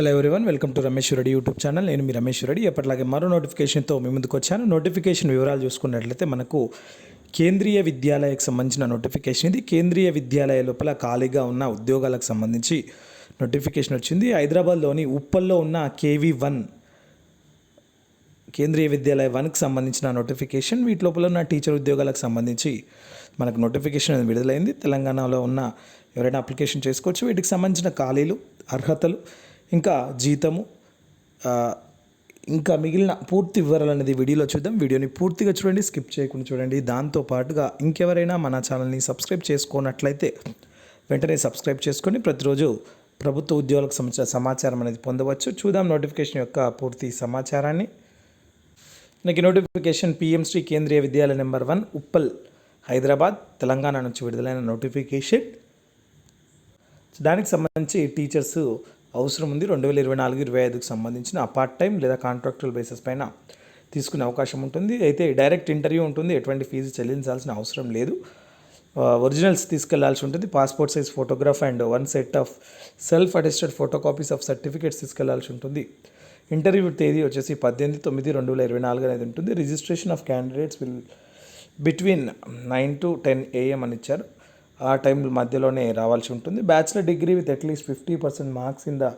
Hello everyone welcome to Ramesh Reddy YouTube channel నేను మీ రమేష్ రెడ్డి ఎప్పటిలాగే మరో నోటిఫికేషన్తో మీ ముందుకు వచ్చాను. నోటిఫికేషన్ వివరాలు చూసుకున్నట్లయితే మనకు కేంద్రీయ విద్యాలయకు సంబంధించిన నోటిఫికేషన్ ఇది. కేంద్రీయ విద్యాలయ లోపల ఖాళీగా ఉన్న ఉద్యోగాలకు సంబంధించి నోటిఫికేషన్ వచ్చింది. హైదరాబాద్లోని ఉప్పల్లో ఉన్న కేవీ వన్ కేంద్రీయ విద్యాలయ వన్కి సంబంధించిన నోటిఫికేషన్ వీటి లోపల ఉన్న టీచర్ ఉద్యోగాలకు సంబంధించి మనకు నోటిఫికేషన్ అది విడుదలైంది. తెలంగాణలో ఉన్న ఎవరైనా అప్లికేషన్ చేసుకోవచ్చు. వీటికి సంబంధించిన ఖాళీలు అర్హతలు ఇంకా జీతము ఇంకా మిగిలిన పూర్తి వివరాలు అనేది వీడియోలో చూద్దాం. వీడియోని పూర్తిగా చూడండి స్కిప్ చేయకుండా చూడండి. దాంతో పాటుగా ఇంకెవరైనా మన ఛానల్ని సబ్స్క్రైబ్ చేసుకున్నట్లయితే వెంటనే సబ్స్క్రైబ్ చేసుకొని ప్రతిరోజు ప్రభుత్వ ఉద్యోగులకు సంబంధించిన సమాచారం అనేది పొందవచ్చు. చూద్దాం నోటిఫికేషన్ యొక్క పూర్తి సమాచారాన్ని. మనకి notification PM Shri Kendriya Vidyalaya number one Uppal Hyderabad Telangana నుంచి విడుదలైన నోటిఫికేషన్. దానికి సంబంధించి టీచర్స్ అవసరం ఉంది రెండు వేల ఇరవై నాలుగు ఇరవై ఐదుకు సంబంధించిన పార్ట్ టైం లేదా కాంట్రాక్టువల్ బేసిస్ పైన తీసుకునే అవకాశం ఉంటుంది. అయితే డైరెక్ట్ ఇంటర్వ్యూ ఉంటుంది. ఎటువంటి ఫీజు చెల్లించాల్సిన అవసరం లేదు. ఒరిజినల్స్ తీసుకెళ్ళాల్సి ఉంటుంది. Passport size photograph and one set of self attested photo copies of certificates తీసుకెళ్ళాల్సి ఉంటుంది. ఇంటర్వ్యూ తేదీ వచ్చేసి పద్దెనిమిది తొమ్మిది రెండు వేల ఇరవై నాలుగు అనేది ఉంటుంది. Registration of candidates will between nine to ten AM అని ఇచ్చారు. ఆ టైం మధ్యలోనే రావాల్సి ఉంటుంది. Bachelor degree with at least fifty percent marks in the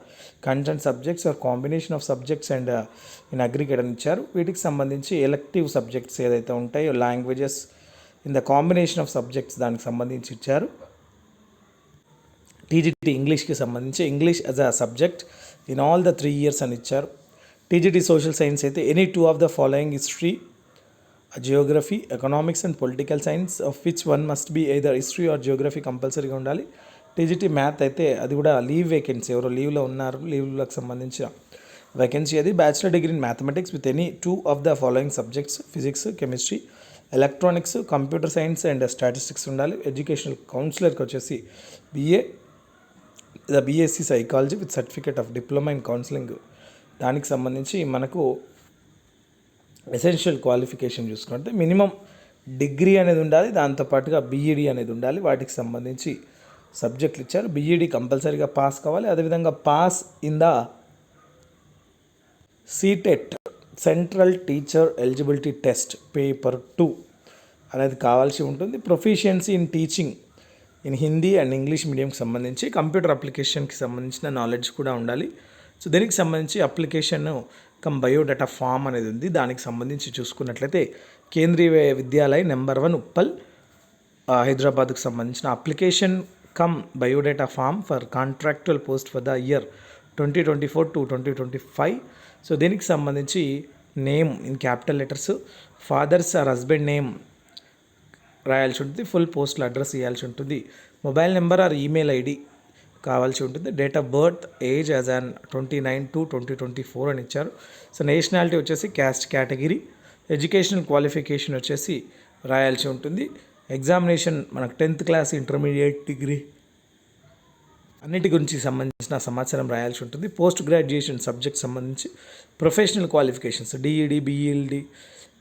content subjects or combination of subjects and in aggregate అని ఇచ్చారు. వీటికి సంబంధించి ఎలక్టివ్ సబ్జెక్ట్స్ ఏదైతే ఉంటాయో languages in the combination of subjects దానికి సంబంధించి ఇచ్చారు. టీజీటీ ఇంగ్లీష్కి సంబంధించి English as a subject in all the three years అని ఇచ్చారు. టీజీటీ సోషల్ సైన్స్ అయితే any two of the following history geography economics and political science of which one must be either history or geography కంపల్సరీగా ఉండాలి. TGT math అయితే అది కూడా leave vacancy ఎవరో లీవ్లో ఉన్నారు లీవ్లకు సంబంధించిన వేకెన్సీ అది. Bachelor degree in mathematics with any two of the following subjects physics chemistry electronics computer science and statistics ఉండాలి. ఎడ్యుకేషనల్ కౌన్సిలర్కి వచ్చేసి BA the BSc psychology with certificate of diploma in counselling దానికి సంబంధించి మనకు ఎసెన్షియల్ క్వాలిఫికేషన్ చూసుకుంటే minimum degree అనేది ఉండాలి దాంతోపాటుగా బీఈడి అనేది ఉండాలి. వాటికి సంబంధించి సబ్జెక్టులు ఇచ్చారు. బీఈడి కంపల్సరీగా పాస్ కావాలి. అదేవిధంగా pass in the CTET central teacher eligibility test paper two అనేది కావాల్సి ఉంటుంది. Proficiency in teaching in Hindi and English మీడియంకి సంబంధించి కంప్యూటర్ అప్లికేషన్కి సంబంధించిన నాలెడ్జ్ కూడా ఉండాలి. సో దీనికి సంబంధించి అప్లికేషన్ కమ్ బయోడేటా ఫామ్ అనేది ఉంది. దానికి సంబంధించి చూసుకున్నట్లయితే కేంద్రీయ విద్యాలయ నెంబర్ వన్ ఉప్పల్ హైదరాబాద్కు సంబంధించిన application cum biodata form for contractual post for the year twenty twenty four to twenty twenty five. So దీనికి సంబంధించి name in capital letters father's or husband name రాయాల్సి ఉంటుంది ఫుల్ పోస్టల్ అడ్రస్ ఇవ్వాల్సి ఉంటుంది. Mobile number or email ID కావాల్సి ఉంటుంది. Date of birth age as on twenty nine two twenty twenty four అని ఇచ్చారు. సో నేషనాలిటీ వచ్చేసి క్యాస్ట్ కేటగిరీ ఎడ్యుకేషనల్ క్వాలిఫికేషన్ వచ్చేసి రాయాల్సి ఉంటుంది. ఎగ్జామినేషన్ మనకు టెన్త్ క్లాస్ ఇంటర్మీడియట్ డిగ్రీ అన్నిటి గురించి సంబంధించిన సమాచారం రాయాల్సి ఉంటుంది. పోస్ట్ గ్రాడ్యుయేషన్ సబ్జెక్ట్ సంబంధించి professional qualifications DEd BElEd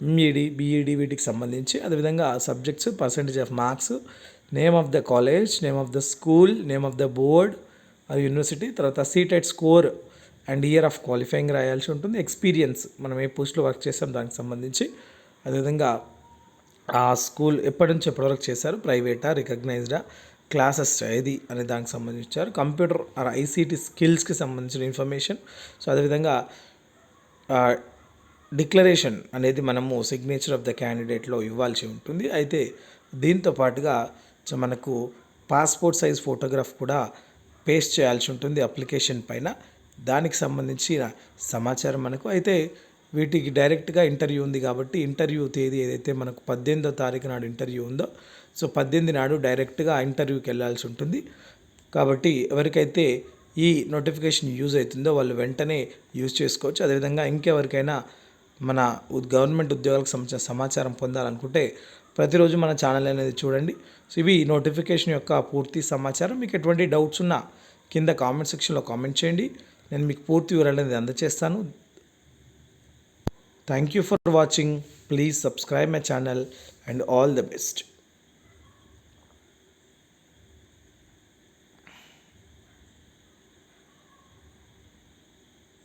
MEd BEd వీటికి సంబంధించి. అదేవిధంగా subjects percentage of marks name of the college name of the school name of the board university తర్వాత CTET score and year of qualifying రాయాల్సి ఉంటుంది. Experience మనం ఏ పోస్ట్లో work చేస్తాం దానికి సంబంధించి. అదేవిధంగా ఆ స్కూల్ ఎప్పటి నుంచి ఎప్పటి వరకు చేశారు? ప్రైవేటా రికగ్నైజ్డా క్లాసెస్ ఏది అనే దానికి సంబంధించారు కంప్యూటర్ ఆర్ ఐసీటీ స్కిల్స్కి సంబంధించిన ఇన్ఫర్మేషన్ సో అదేవిధంగా డిక్లరేషన్ అనేది మనము సిగ్నేచర్ ఆఫ్ ద క్యాండిడేట్లో ఇవ్వాల్సి ఉంటుంది. అయితే దీంతో పాటుగా మనకు పాస్పోర్ట్ సైజ్ ఫోటోగ్రాఫ్ కూడా పేస్ట్ చేయాల్సి ఉంటుంది అప్లికేషన్ పైన. దానికి సంబంధించిన సమాచారం మనకు. అయితే వీటికి డైరెక్ట్గా ఇంటర్వ్యూ ఉంది కాబట్టి ఇంటర్వ్యూ తేదీ ఏదైతే మనకు పద్దెనిమిదో తారీఖు నాడు ఇంటర్వ్యూ ఉందో సో పద్దెనిమిది నాడు డైరెక్ట్గా ఇంటర్వ్యూకి వెళ్ళాల్సి ఉంటుంది. కాబట్టి ఎవరికైతే ఈ నోటిఫికేషన్ యూజ్ అవుతుందో వాళ్ళు వెంటనే యూజ్ చేసుకోవచ్చు. అదేవిధంగా ఇంకెవరికైనా మన గవర్నమెంట్ ఉద్యోగాలకు సంబంధించిన సమాచారం పొందాలనుకుంటే ప్రతిరోజు మన ఛానల్ అనేది చూడండి. సో ఇవి నోటిఫికేషన్ యొక్క పూర్తి సమాచారం. మీకు ఎటువంటి డౌట్స్ ఉన్నా కింద కామెంట్ సెక్షన్లో కామెంట్ చేయండి. నేను మీకు పూర్తి వివరాలు అనేది అందజేస్తాను thank you for watching please subscribe my channel and all the best